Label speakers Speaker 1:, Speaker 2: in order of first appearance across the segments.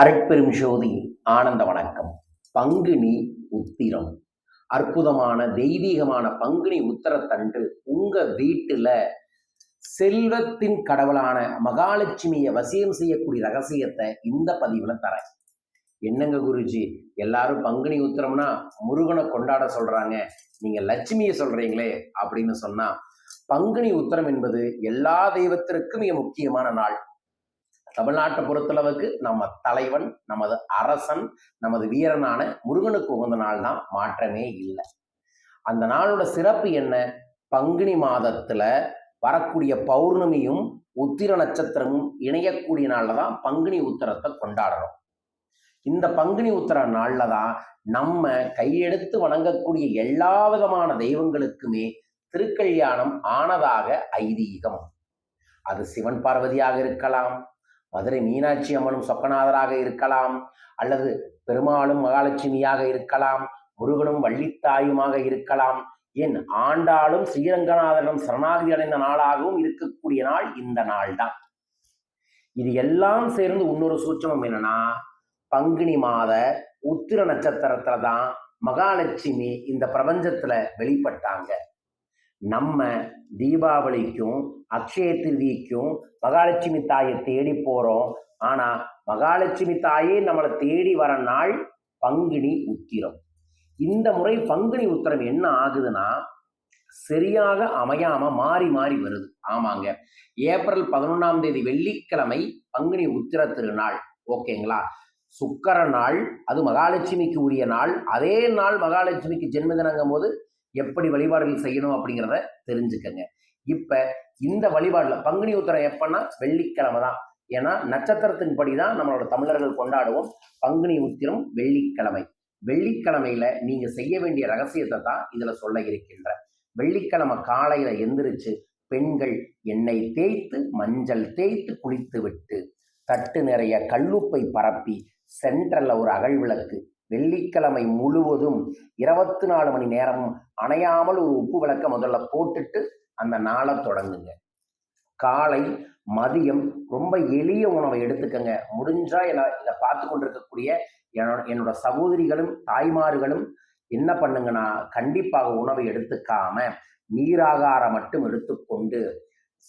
Speaker 1: அருட்பெரும் ஜோதி ஆனந்த வணக்கம். பங்குனி உத்திரம். அற்புதமான தெய்வீகமான பங்குனி உத்தரத்தன்று உங்க வீட்டுல செல்வத்தின் கடவுளான மகாலட்சுமியை வசியம் செய்யக்கூடிய ரகசியத்தை இந்த பதிவுல தரேன். என்னங்க குருஜி? எல்லாரும் பங்குனி உத்திரம்னா முருகனை கொண்டாட சொல்றாங்க. நீங்க லட்சுமியை சொல்றீங்களே அப்படின்னு சொன்னா பங்குனி உத்திரம் என்பது எல்லா தெய்வத்திற்கும் மிக முக்கியமான நாள். தமிழ்நாட்டை பொறுத்தளவுக்கு நம்ம தலைவன் நமது அரசன் நமது வீரனான முருகனுக்கு உகந்த நாள் தான் மாற்றமே இல்லை. அந்த நாளோட சிறப்பு என்ன? பங்குனி மாதத்துல வரக்கூடிய பௌர்ணமியும் உத்திர நட்சத்திரமும் இணையக்கூடிய நாள்ல தான் பங்குனி உத்திரத்தை கொண்டாடுறோம். இந்த பங்குனி உத்திர நாள்ல தான் நம்ம கையெடுத்து வணங்கக்கூடிய எல்லா விதமான தெய்வங்களுக்குமே திருக்கல்யாணம் ஆனதாக ஐதீகம். அது சிவன் பார்வதியாக இருக்கலாம் மதுரை மீனாட்சி அம்மனும் சொக்கநாதராக இருக்கலாம் அல்லது பெருமாளும் மகாலட்சுமியாக இருக்கலாம் முருகனும் வள்ளித்தாயுமாக இருக்கலாம். என் ஆண்டாளும் ஸ்ரீரங்கநாதனும் சரணாகதி அடைந்த நாளாகவும் இருக்கக்கூடிய நாள் இந்த நாள் தான் இது எல்லாம் சேர்ந்து இன்னொரு சூட்சமம் என்னன்னா பங்குனி மாத உத்திர நட்சத்திரத்துல தான் மகாலட்சுமி இந்த பிரபஞ்சத்துல வெளிப்பட்டாங்க. நம்ம தீபாவளிக்கும் அக்ஷய திருதிக்கும் மகாலட்சுமி தாயை தேடி போகிறோம் ஆனால் மகாலட்சுமி தாயே நம்மளை தேடி வர நாள் பங்குனி உத்திரம். இந்த முறை பங்குனி உத்திரம் என்ன ஆகுதுன்னா சரியாக அமையாம மாறி மாறி வருது. ஆமாங்க. ஏப்ரல் பதினொன்றாம் தேதி வெள்ளிக்கிழமை பங்குனி உத்திர திருநாள். ஓகேங்களா? சுக்கர நாள் அது மகாலட்சுமிக்கு உரிய நாள். அதே நாள் மகாலட்சுமிக்கு ஜென்மதினங்கும் போது எப்படி வழிபாடுகள் செய்யணும் அப்படிங்கிறத தெரிஞ்சுக்கங்க. இப்ப இந்த வழிபாடுல பங்குனி உத்தரம் எப்பன்னா வெள்ளிக்கிழமை தான். ஏன்னா நட்சத்திரத்தின்படி தான் நம்மளோட தமிழர்கள் கொண்டாடுவோம். பங்குனி உத்திரம் வெள்ளிக்கிழமை. வெள்ளிக்கிழமையில நீங்க செய்ய வேண்டிய ரகசியத்தை தான் இதுல சொல்ல இருக்கின்ற. வெள்ளிக்கிழமை காலையில எந்திரிச்சு பெண்கள் எண்ணெய் தேய்த்து மஞ்சள் தேய்த்து குளித்து விட்டு தட்டு நிறைய கல்லுப்பை பரப்பி சென்ட்ரல்ல ஒரு அகல் விளக்கு வெள்ளிக்கிழமை முழுவதும் இருபத்தி நாலு மணி நேரமும் அணையாமல் ஒரு உப்பு விளக்க முதல்ல போட்டுட்டு அந்த நாளை தொடங்குங்க. காலை மதியம் ரொம்ப எளிய உணவை எடுத்துக்கங்க. முடிஞ்சா என்ன இதை பார்த்து கொண்டிருக்கக்கூடிய என்னோட என்னோட சகோதரிகளும் தாய்மார்களும் என்ன பண்ணுங்கன்னா கண்டிப்பாக உணவை எடுத்துக்காம நீராகாரம் மட்டும் எடுத்துக்கொண்டு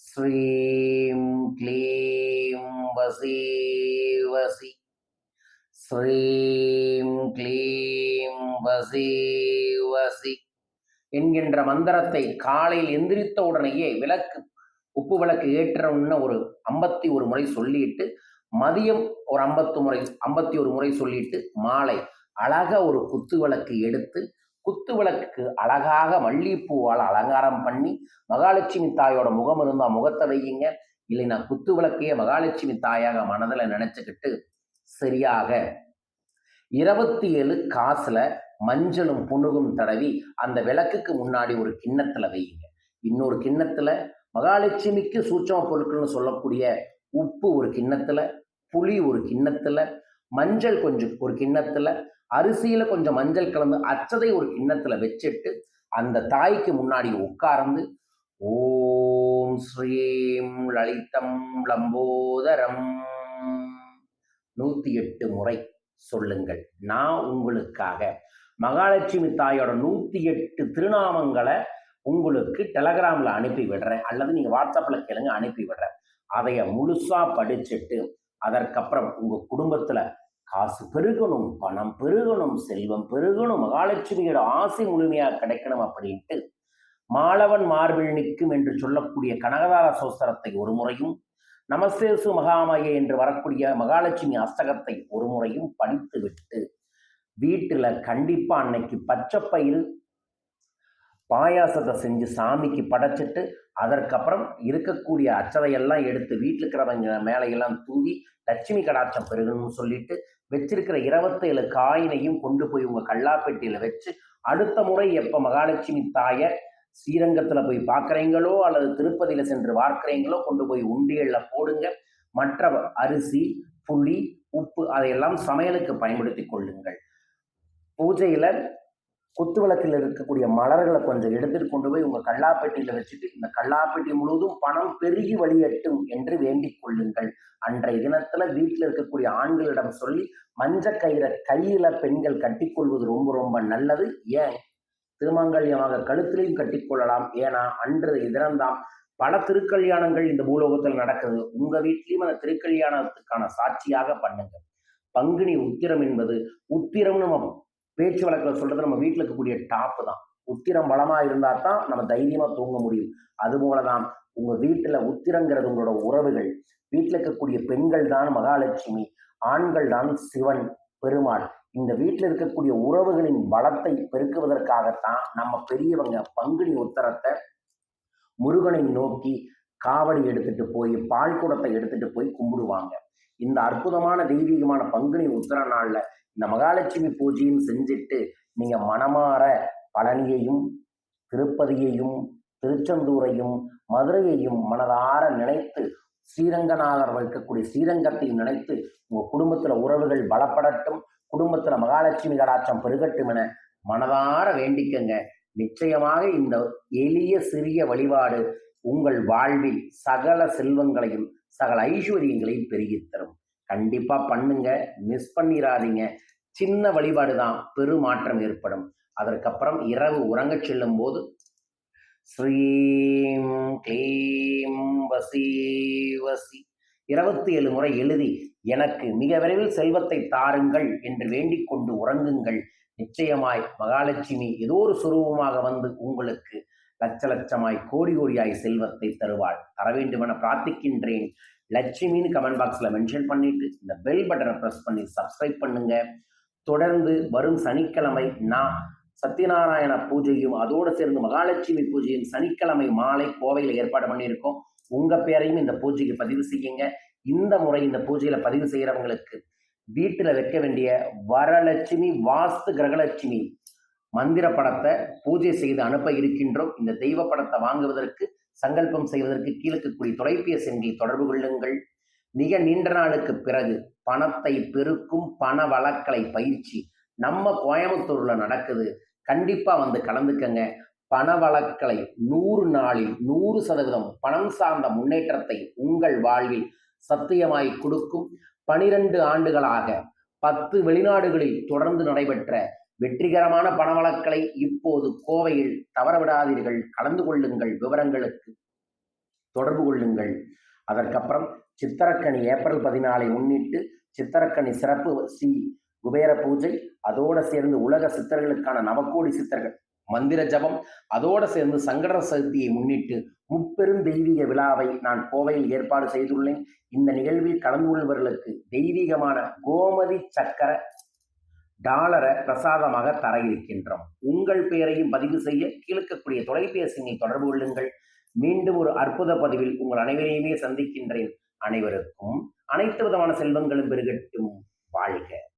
Speaker 1: ஸ்ரீம் க்ளீம் வசி வசி ஸ்ரீம் க்ளீம் வசி வசி என்கின்ற மந்திரத்தை காலையில் எந்திரித்த உடனேயே விளக்கு உப்பு விளக்கு ஏற்றவுடனே ஒரு ஐம்பத்தி ஒரு முறை சொல்லிட்டு மதியம் ஒரு ஐம்பத்து முறை ஐம்பத்தி ஒரு முறை சொல்லிட்டு மாலை அழக ஒரு குத்து விளக்கு எடுத்து குத்து விளக்குக்கு அழகாக மல்லிகைப்பூவால் அலங்காரம் பண்ணி மகாலட்சுமி தாயோட முகம் இருந்தால் முகத்தை வையுங்க. இல்லைன்னா குத்து விளக்கையே மகாலட்சுமி தாயாக மனதில் நினச்சிக்கிட்டு சரியாக. இருபத்தி ஏழு காசுல மஞ்சளும் புணுகும் தடவி அந்த விளக்குக்கு முன்னாடி ஒரு கிண்ணத்துல வையுங்க. இன்னொரு கிண்ணத்துல மகாலட்சுமிக்கு சூட்சம பொருட்கள்னு சொல்லக்கூடிய உப்பு ஒரு கிண்ணத்துல புளி ஒரு கிண்ணத்துல மஞ்சள் கொஞ்சம் ஒரு கிண்ணத்துல அரிசியில கொஞ்சம் மஞ்சள் கலந்து அச்சதை ஒரு கிண்ணத்துல வச்சுட்டு அந்த தாய்க்கு முன்னாடி உட்கார்ந்து ஓம் ஸ்ரீம் லலிதம் லம்போதரம் நூத்தி எட்டு முறை சொல்லுங்கள். நான் உங்களுக்காக மகாலட்சுமி தாயோட நூத்தி எட்டு திருநாமங்களை உங்களுக்கு டெலகிராம்ல அனுப்பி விடுறேன். அல்லது நீங்க வாட்ஸ்அப்ல கேளுங்க அனுப்பி விடுறேன். அதைய முழுசா படிச்சுட்டு அதற்கப்புறம் உங்க குடும்பத்துல காசு பெருகணும் பணம் பெருகணும் செல்வம் பெருகணும் மகாலட்சுமியோட ஆசை முழுமையாக கிடைக்கணும் அப்படின்ட்டு மாலவன் மார்பில் நிற்கும் என்று சொல்லக்கூடிய கனகதார சோஸ்திரத்தை ஒரு முறையும் நமசேசு மகாமய என்று வரக்கூடிய மகாலட்சுமி அஸ்தகத்தை ஒரு முறையும் படித்து விட்டு வீட்டில் கண்டிப்பா அன்னைக்கு பச்சை பாயாசத்தை செஞ்சு சாமிக்கு படைச்சிட்டு அதற்கப்புறம் இருக்கக்கூடிய அச்சதையெல்லாம் எடுத்து வீட்டில் இருக்கிறவங்க மேலையெல்லாம் தூவி லட்சுமி கடாட்சம் பெருகணும்னு சொல்லிட்டு வச்சிருக்கிற இருபத்தேழு காயினையும் கொண்டு போய் உங்கள் கல்லாப்பெட்டியில் வச்சு அடுத்த முறை எப்போ மகாலட்சுமி தாயை ஸ்ரீரங்கத்தில் போய் பார்க்குறீங்களோ அல்லது திருப்பதியில் சென்று பார்க்குறீங்களோ கொண்டு போய் உண்டியல்ல போடுங்க. மற்ற அரிசி புளி உப்பு அதையெல்லாம் சமையலுக்கு பயன்படுத்தி கொள்ளுங்கள். பூஜையில் குத்து விளக்கில் இருக்கக்கூடிய மலர்களை கொஞ்சம் எடுத்துட்டு கொண்டு போய் உங்கள் கல்லாப்பெட்டியில வச்சுட்டு இந்த கல்லாப்பெட்டி முழுவதும் பணம் பெருகி வழியட்டும் என்று வேண்டிக் கொள்ளுங்கள். அன்றைய தினத்துல வீட்டில் இருக்கக்கூடிய ஆண்களிடம் சொல்லி மஞ்ச கயிறை கையில பெண்கள் கட்டிக்கொள்வது ரொம்ப ரொம்ப நல்லது. ஏன்? திருமங்கல்யமாக கழுத்திலையும் கட்டிக்கொள்ளலாம் ஏன்னா அன்று தினம்தான் பல திருக்கல்யாணங்கள் இந்த பூலோகத்தில் நடக்குது. உங்க வீட்லயும் அந்த திருக்கல்யாணத்துக்கான சாட்சியாக பண்ணுங்க. பங்குனி உத்திரம் என்பது உத்திரம்னு நம்ம பேச்சு வழக்கில் சொல்றது நம்ம வீட்டில் இருக்கக்கூடிய டாப்பு தான். உத்திரம் பலமா இருந்தா தான் நம்ம தைரியமா தூங்க முடியும். அதுபோல தான் உங்க வீட்டுல உத்திரங்கிறது உங்களோட உறவுகள். வீட்டில் இருக்கக்கூடிய பெண்கள் தான் மகாலட்சுமி ஆண்கள் தான் சிவன் பெருமாள். இந்த வீட்டில் இருக்கக்கூடிய உறவுகளின் பலத்தை பெருக்குவதற்காகத்தான் நம்ம பெரியவங்க பங்குனி உத்தரத்தை முருகனை நோக்கி காவடி எடுத்துட்டு போய் பால் குடத்தை எடுத்துட்டு போய் கும்பிடுவாங்க. இந்த அற்புதமான தெய்வீகமான பங்குனி உத்தர நாள்ல இந்த மகாலட்சுமி பூஜையும் செஞ்சுட்டு நீங்க மனமாற பழனியையும் திருப்பதியையும் திருச்செந்தூரையும் மதுரையையும் மனதார நினைத்து ஸ்ரீரங்கநாதர் வைக்கக்கூடிய ஸ்ரீரங்கத்தை நினைத்து உங்க குடும்பத்துல உறவுகள் பலப்படட்டும். குடும்பத்தில் மகாலட்சுமி கடாட்சம் பெருகட்டும் என மனதார வேண்டிக்கங்க. நிச்சயமாக இந்த எளிய சிறிய வழிபாடு உங்கள் வாழ்வில் சகல செல்வங்களையும் சகல ஐஸ்வர்யங்களையும் பெருகித்தரும் தரும். கண்டிப்பா பண்ணுங்க. மிஸ் பண்ணிடாதீங்க சின்ன வழிபாடு தான் பெருமாற்றம் ஏற்படும். அதற்கப்புறம் இரவு உறங்கச் செல்லும் போது ஸ்ரீம் க்ளீம் வசி வசி. இருபத்தி ஏழு முறை எழுதி எனக்கு மிக விரைவில் செல்வத்தை தாருங்கள் என்று வேண்டிக் கொண்டு உறங்குங்கள். நிச்சயமாய் மகாலட்சுமி ஏதோ ஒரு சுரூபமாக வந்து உங்களுக்கு லட்ச லட்சமாய் கோடி கோடியாய் செல்வத்தை தருவாள். தர வேண்டும் என பிரார்த்திக்கின்றேன். லட்சுமின்னு கமெண்ட் பாக்ஸ்ல மென்ஷன் பண்ணிட்டு இந்த பெல் பட்டனை ப்ரெஸ் பண்ணி சப்ஸ்கிரைப் பண்ணுங்க. தொடர்ந்து வரும் சனிக்கிழமை நான் சத்யநாராயண பூஜையும் அதோடு சேர்ந்து மகாலட்சுமி பூஜையும் சனிக்கிழமை மாலை கோவையில் ஏற்பாடு பண்ணியிருக்கோம். உங்க பேரையும் இந்த பூஜைக்கு பதிவு செய்யுங்க. இந்த முறை இந்த பூஜையில பதிவு செய்யறவங்களுக்கு வீட்டுல வைக்க வேண்டிய வரலட்சுமி வாஸ்து கிரகலட்சுமி மந்திர படத்தை பூஜை செய்து அனுப்ப இருக்கின்றோம். இந்த தெய்வ படத்தை வாங்குவதற்கு சங்கல்பம் செய்வதற்கு கீழக்கக்கூடிய தொலைபேசி எண்களை தொடர்பு கொள்ளுங்கள். மிக நீண்ட நாளுக்கு பிறகு பணத்தை பெருக்கும் பண வழக்கலை பயிற்சி நம்ம கோயம்புத்தூர்ல நடக்குது. கண்டிப்பா வந்து கலந்துக்கங்க. பண வழக்கலை நூறு நாளில் நூறு சதவீதம் பணம் சார்ந்த முன்னேற்றத்தை உங்கள் வாழ்வில் சத்தியமாய் கொடுக்கும் பனிரெண்டு ஆண்டுகளாக பத்து வெளிநாடுகளில் தொடர்ந்து நடைபெற்ற வெற்றிகரமான பணவளக்கலை இப்போது கோவையில் தவறவிடாதீர்கள். கலந்து கொள்ளுங்கள் விவரங்களுக்கு. தொடர்பு கொள்ளுங்கள். அதற்கப்புறம் சித்திரக்கனி ஏப்ரல் பதினாலை முன்னிட்டு சித்திரக்கனி சிறப்பு ஸ்ரீ குபேர பூஜை அதோடு சேர்ந்து உலக சித்தர்களுக்கான நவக்கோடி சித்தர்கள் மந்திர ஜபம். அதோடு சேர்ந்து சங்கட சதுர்த்தியை முன்னிட்டு முப்பெரும் தெய்வீக விழாவை நான் கோவையில் ஏற்பாடு செய்துள்ளேன். இந்த நிகழ்வில் கலந்து கொள்வர்களுக்கு தெய்வீகமான கோமதி சக்கர டாலரை பிரசாதமாக தர இருக்கின்றோம் உங்கள் பெயரையும் பதிவு செய்ய கீழக்கக்கூடிய தொலைபேசியை தொடர்பு கொள்ளுங்கள். மீண்டும் ஒரு அற்புத பதிவில் உங்கள் அனைவரையுமே சந்திக்கின்றேன். அனைவருக்கும் அனைத்து விதமான செல்வங்களும் பெருகட்டும். வாழ்க.